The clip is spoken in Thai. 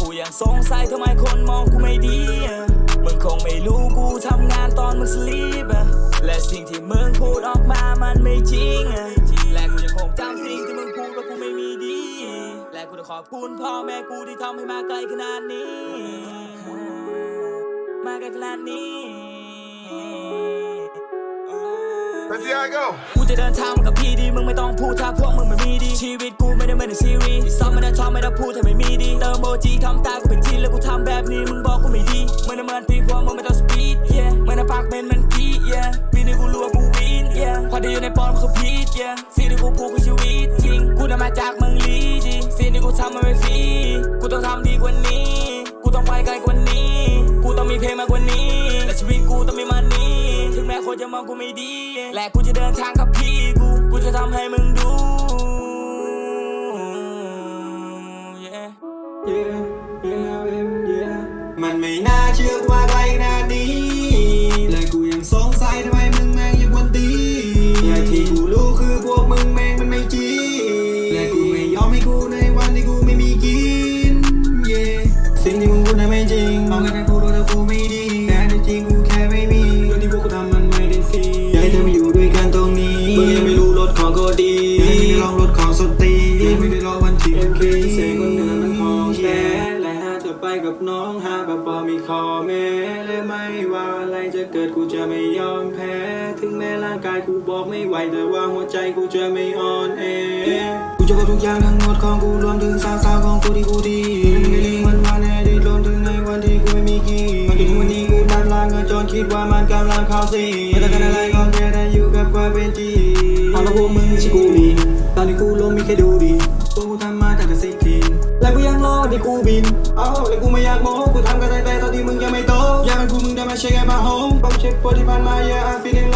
กูยังสงสัยทำไมคนมองกูไม่ดีอะมึงคงไม่รู้กูทำงานตอนมึงสลีปอะและสิ่งที่มึงพูดออกมามันไม่จริงอะและกูยังคงจำสิ่งที่มึงพูดว่ากูไม่มีดี และกูต้องขอบคุณพ่อแม่กูที่ทำให้มาไกลขนาดนี้ มาไกลขนาดนี้ Let's see how it go. กูจะเดินทางมากับพี่ดี มึงไม่ต้องพูดถ้าพวกมึงไม่มีดี ชีวิตกูไม่ได้เหมือนในซีรีส์ ที่ซ้อมไม่ได้ชอบไม่ได้พูดถ้าไม่มีดีเติมโมจีทำตากูเป็นทีแล้วกูทำแบบนี้มึงบอกกูไม่ดีเหมือนเหมือนพี่พวกมึงไม่ต้องสปีด yeah เมือนในปากเป็นมันกีด yeah ปีนี้กูรู้ว่ากูวิน yeah ความดีอยู่ในปอมคือพีท yeah สิ่งที่กูพูดคือชีวิตจริงกูได้มาจากเมืองลีจีสิ่งที่กูทำมันไม่ฟรีกูต้องทำดีกว่านี้ กูต้องไปไกลกว่านี้ กูต้องมีเพลงมากกว่านี้ และชีวิตกูต้องมีมันนี้ถึงแม้คนจะมองกูไม่ดี และกูจะเดินทางกับพี่กู กูจะทำให้มึง มันไม่น่าเชื่อว่าไกลขนาดนี้ และกูยังสงสัยทำไมมึงแม่งยังวันดีและที่กูรู้คือพวกมึงแม่งมันไม่จริงและกูไม่ยอมให้กูในวันที่กูไม่มีกิน yeah สิ่งที่มึงพูดนั้นไม่จริงมองกันในพูดว่ากูไม่ดีแต่ในจริงกูแค่ไม่มีเรื่องที่พวกกูทำมันไม่ได้ฟรีอยากให้เธอมาอยู่ด้วยกันตรงนี้มึงยังไม่รู้รถของก็ดีอยากให้มึงได้ลองรถของสต กับน้องหากแบบพอมีคอแม้และไม่ว่าอะไรจะเกิดกูจะไม่ยอมแพ้ ถึงแม้ร่างกายกูบอกไม่ไหวแต่ว่าหัวใจกูจะไม่อ่อนแอกูจะบอกทุกอย่างทั้งหมดของกูรวมถึงสาวๆของกูที่กูดีวันวานในอดีตรวมถึงในวันที่กูไม่มีกี่มาถึงวันนี้กูนับลาเงินจนคิดว่ามันกำลังเข้าสิไม่ต้องการอะไรก็แค่ได้อยู่กับความเป็นจริงเอาละพวกมึงไม่ใช่กูดีตอนที่กูล้มมีแค่ดูดีพวกกูทำมาตั้งแต่สิบที และกูยังรอที่กูบินเอ้าและกูไม่อยากโม้กูทำกันตั้แต่ตอนที่มึงยังไม่โตอยากให้กูมึงได้มาเช็คแอมาโฮมต้องเช็คพอที่ผ่านมา yeah I'm feeling alone